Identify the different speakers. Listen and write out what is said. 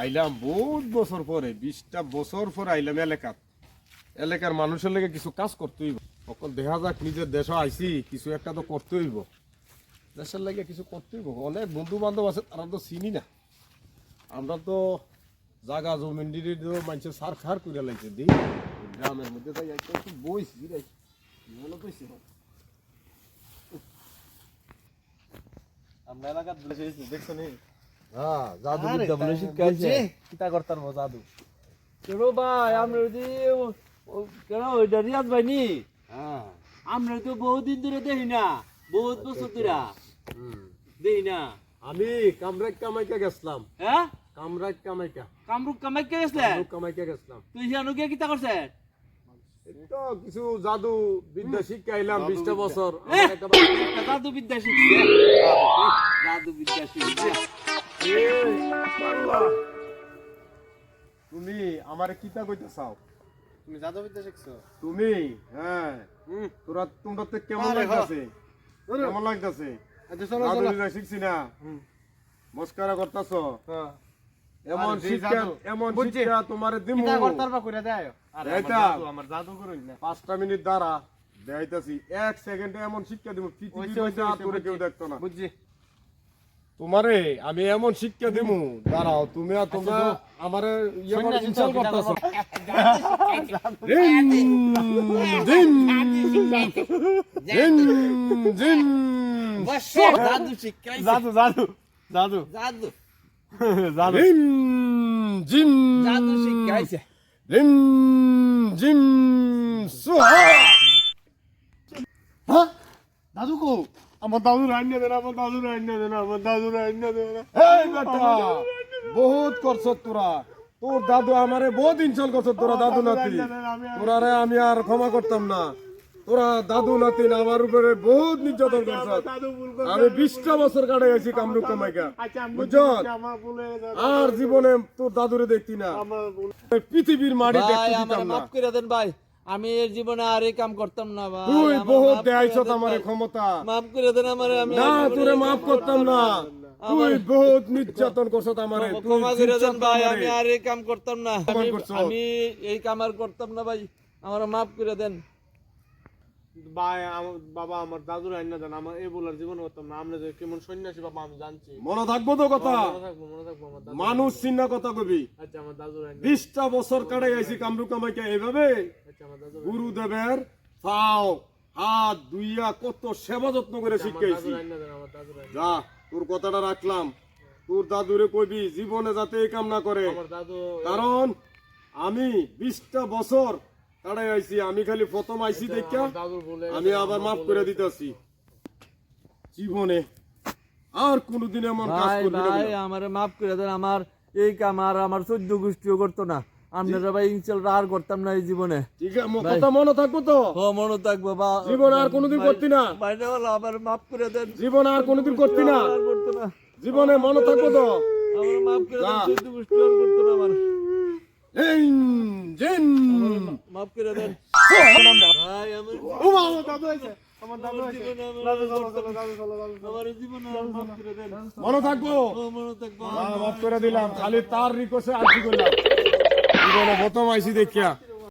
Speaker 1: আইলাম বহুত বছর পরে, বিশটা বছর পরে আইলাম এলাকাত। এলাকার মানুষের লেগে কিছু কাজ করতে হইব। সকল দেখা যাক নিজের দেশ আইছি, কিছু একটা তো করতে হইব। দেশের লেগে কিছু করতে হইব। অনেক বন্ধু বান্ধব আছে, তারা তো চিনি না। আমরা তো জাগা জমিন দিদি মানুষের সার খার করে লাগছে দি গ্রামের মধ্যে তাই একটু একটু বইছি
Speaker 2: আমরা এলাকার দেখছ নি?
Speaker 1: হ্যাঁ জাদু বিদ্যা বলে শিখাইছে
Speaker 2: কিতা করতাম জাদু?
Speaker 3: কেন ভাই আমরা যদি ও- ও- কেন ওইটা রিয়াজ ভাই নি
Speaker 1: হ্যাঁ।
Speaker 3: আমরা তো বহুদিন ধরে দেখি না বহুত বছর ধরে। দেখি না?
Speaker 1: আমি কামরাক কামাইকা গেছিলাম।
Speaker 3: হ্যাঁ?
Speaker 1: কামরাক কামাইকা।
Speaker 3: কামরুক কামাই কে গেছিলেন?
Speaker 1: কামরুক কামাইকা গেছিলাম।
Speaker 3: তুই জানো কে কিতা করছে?
Speaker 1: তো কিছু জাদু বিদ্যা শিক্ষা আইলাম বিশটা বছর।
Speaker 3: জাদু বিদ্যা শিখছে জাদু বিদ্যা শিখছে।
Speaker 1: তুমি আমারে কিতা কইতে চাও?
Speaker 2: তুমি শিখছো?
Speaker 1: তুমি? হ্যাঁ। তোরা তোমরা তো কেমন। লাগতাছে? কেমন লাগতাছে?
Speaker 2: আচ্ছা
Speaker 1: শিখছি না? মস্কারা করতাছ?
Speaker 2: হ্যাঁ।
Speaker 1: এমন শিক্ষা এমন। শিক্ষা তোমারে দিমু।
Speaker 2: কিতা করতার বা কইরা দেয়। আমার
Speaker 1: এইটা।
Speaker 2: জাদু আমার জাদু করুন না।
Speaker 1: পাঁচটা মিনিট দ্বারা দেখাইতাছি এক সেকেন্ডে এমন শিক্ষা দিব আর তোরে কেউ। দেখতো না।
Speaker 2: বুঝছি।
Speaker 1: তোমারে আমি এমন শিক্ষা দিমু। দাঁড়াও তুমি আর তোমরা আমারে ইয়ে ইনসাল করতেছো।
Speaker 2: করব?
Speaker 1: জিন জিন জিন জিন
Speaker 3: জাদু।
Speaker 2: জাদু জাদু জাদু
Speaker 3: জাদু।
Speaker 2: জাদু।
Speaker 1: জিন জিন
Speaker 3: জাদু শিখাইছে
Speaker 1: জিন জিন সুহা
Speaker 2: হ্যাঁ দাদু কো? আমার দাদু রান্না দেন আমার দাদু রান্না দেন আমার দাদু রান্না দেন।
Speaker 1: এই বেটা বহুত করছ তোরা। তোর দাদু আমারে বহুত ইনসাল করছ তোরা দাদু নাতি। তোরা রে আমি আর ক্ষমা করতাম না। তোরা দাদু নাতি আমার উপরে বহুত নির্যাতন করছ
Speaker 2: দাদু ভুল
Speaker 1: আমি বিশটা বছর কাটে গেছি কামরূপ কামাইকা।
Speaker 2: আচ্ছা
Speaker 1: বুঝছ? আর জীবনে তোর দাদুরে দেখতি না। পৃথিবীর মাটি দেখতে দিতাম না।
Speaker 3: মাফ করে দেন ভাই। আমি এর জীবনে আর এই কাম করতাম না ভাই।
Speaker 1: তুই বহুত
Speaker 3: করে
Speaker 1: আমার ক্ষমতা।
Speaker 3: মাফ করে দেন আমারে আমি
Speaker 1: না তোরে
Speaker 3: কাম
Speaker 1: করতাম না। তুই বহুত নির্যাতন করছ আমারে তুই
Speaker 3: ক্ষমা করে দেন ভাই আমি আর এই কাম করতাম না। আমি- এই কাম আর করতাম না ভাই। আমার মাফ করে দেন।
Speaker 2: ভাই বাবা আমার দাদু রান্না দেন আমার এই বলার জীবন করতাম না। আমরা যে কেমন সন্ন্যাসী বাবা আমি জানছি।
Speaker 1: মনে থাকব তো কথা।
Speaker 2: মনে মনে
Speaker 1: মানুষ চিন্না কথা কবি।
Speaker 2: আচ্ছা আমার দাদু রান্না
Speaker 1: বিশটা বছর কাটাই আইছি কামরু কামাইকা এইভাবে। গুরুদেবের পাও হাত দুইয়া কত সেবা যত্ন করে শিখাইছি। যা তোর কথাটা রাখলাম। তোর দাদুরে কইবি জীবনে যাতে এই কাম না করে। কারণ আমি বিশটা বছর কাটাই আইছি আমি খালি প্রথম আইছি দেখা আমি আবার মাফ করে দিতেছি। জীবনে আর কোনোদিন এমন কাজ করবি না।
Speaker 3: ভাই আমারে মাফ করে দেন আমার এই কাম আর আমার চোদ্দ গোষ্ঠীও করতো না। আপনারা ভাই আর করতাম না এই জীবনে।
Speaker 1: ঠিক আছে কথা মনে থাকব তো?
Speaker 3: মনে থাকব বা
Speaker 1: জীবনে আর কোনোদিন করতি না।
Speaker 3: বাইরে বলো আমার মাফ করে দেন।
Speaker 1: জীবনে আর কোনোদিন করতি না।
Speaker 3: আর করতো না।
Speaker 1: জীবনে মনে থাকব তো?
Speaker 3: আমার মাফ করে দেন
Speaker 1: যা।
Speaker 3: চোদ্দ আর করতো না আমার।
Speaker 1: এই জিন।
Speaker 3: মাফ করে দেন। ভাই আমার
Speaker 2: ও মা, দাদু আছে। আমার দাদু আছে। দাদু চলো চলো দাদু চলো দাদু
Speaker 3: আমার জীবনে আর মাফ করে দেন।
Speaker 1: মনে থাকব?
Speaker 3: মনে থাকব।
Speaker 1: হ্যাঁ, মাফ করে দিলাম। খালি তার রিকোয়েস্টে আর কি করলাম। জীবনে প্রথম আইসি দেখিয়া